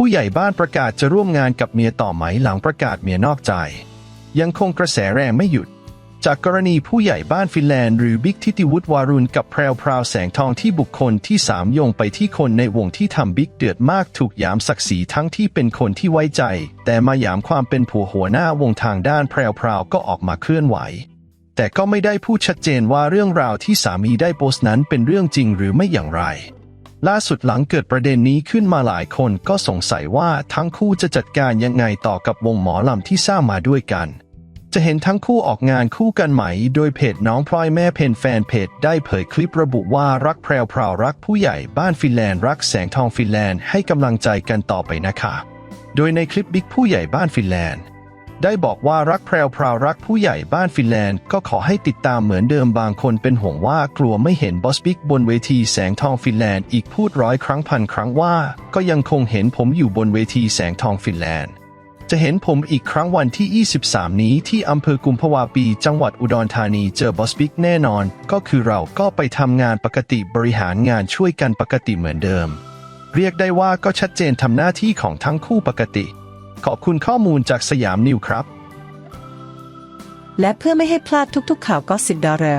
ผู้ใหญ่บ้านประกาศจะร่วมงานกับเมียต่อไหมหลังประกาศเมียนอกใจ ยังคงกระแสแรงไม่หยุด จากกรณีผู้ใหญ่บ้านฟินแลนด์หรือบิ๊กทิติวุฒิวารุณกับแพรวพราวแสงทองที่บุคคลที่สามโยงไปที่คนในวงที่ทำบิ๊กเดือดมากถูกหยามศักดิ์ศรีทั้งที่เป็นคนที่ไว้ใจ แต่มาหยามความเป็นผัวหัวหน้าวงทางด้านแพรวพราวก็ออกมาเคลื่อนไหวแต่ก็ไม่ได้พูดชัดเจนว่าเรื่องราวที่สามีได้โพสต์นั้นเป็นเรื่องจริงหรือไม่อย่างไร ล่าสุดหลังเกิดประเด็นนี้ขึ้นมาหลายคนก็สงสัยว่าทั้งคู่จะจัดการยังไงต่อกับวงหมอลำที่สร้างมาด้วยกัน จะเห็นทั้งคู่ออกงานคู่กันไหม โดยเพจน้องพลอยแม่เพนแฟนเพจได้เผยคลิประบุว่ารักแพรวพราวรักผู้ใหญ่บ้านฟินแลนด์รักแสงทองฟินแลนด์ให้กำลังใจกันต่อไปนะคะ โดยในคลิปบิ๊กผู้ใหญ่บ้านฟินแลนด์ ได้บอกว่ารักแพรวพราวรักผู้ใหญ่บ้านฟินแลนด์ก็ขอให้ติดตามเหมือนเดิมบางคนเป็นห่วงว่ากลัวไม่เห็นบอสบิ๊กบนเวทีแสงทองฟินแลนด์อีกพูดร้อยครั้งพันครั้งว่า ก็ยังคงเห็นผมอยู่บนเวทีแสงทองฟินแลนด์ จะเห็นผมอีกครั้งวันที่ 23 นี้ที่อำเภอกุมภาวาปี จังหวัดอุดรธานีเจอบอสบิ๊กแน่นอน ก็คือเราก็ไปทำงานปกติบริหารงานช่วยกันปกติเหมือนเดิม เรียกได้ว่าก็ชัดเจนทำหน้าที่ของทั้งคู่ปกติ ขอบคุณข้อมูลจากสยามนิวครับ และเพื่อไม่ให้พลาดทุกๆ ข่าวก็สิบดารา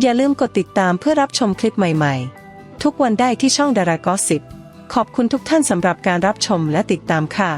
อย่าลืมกดติดตามเพื่อรับชมคลิปใหม่ๆ ทุกวันได้ที่ช่องดารากอสิบขอบคุณทุกท่านสำหรับการรับชมและติดตามค่ะ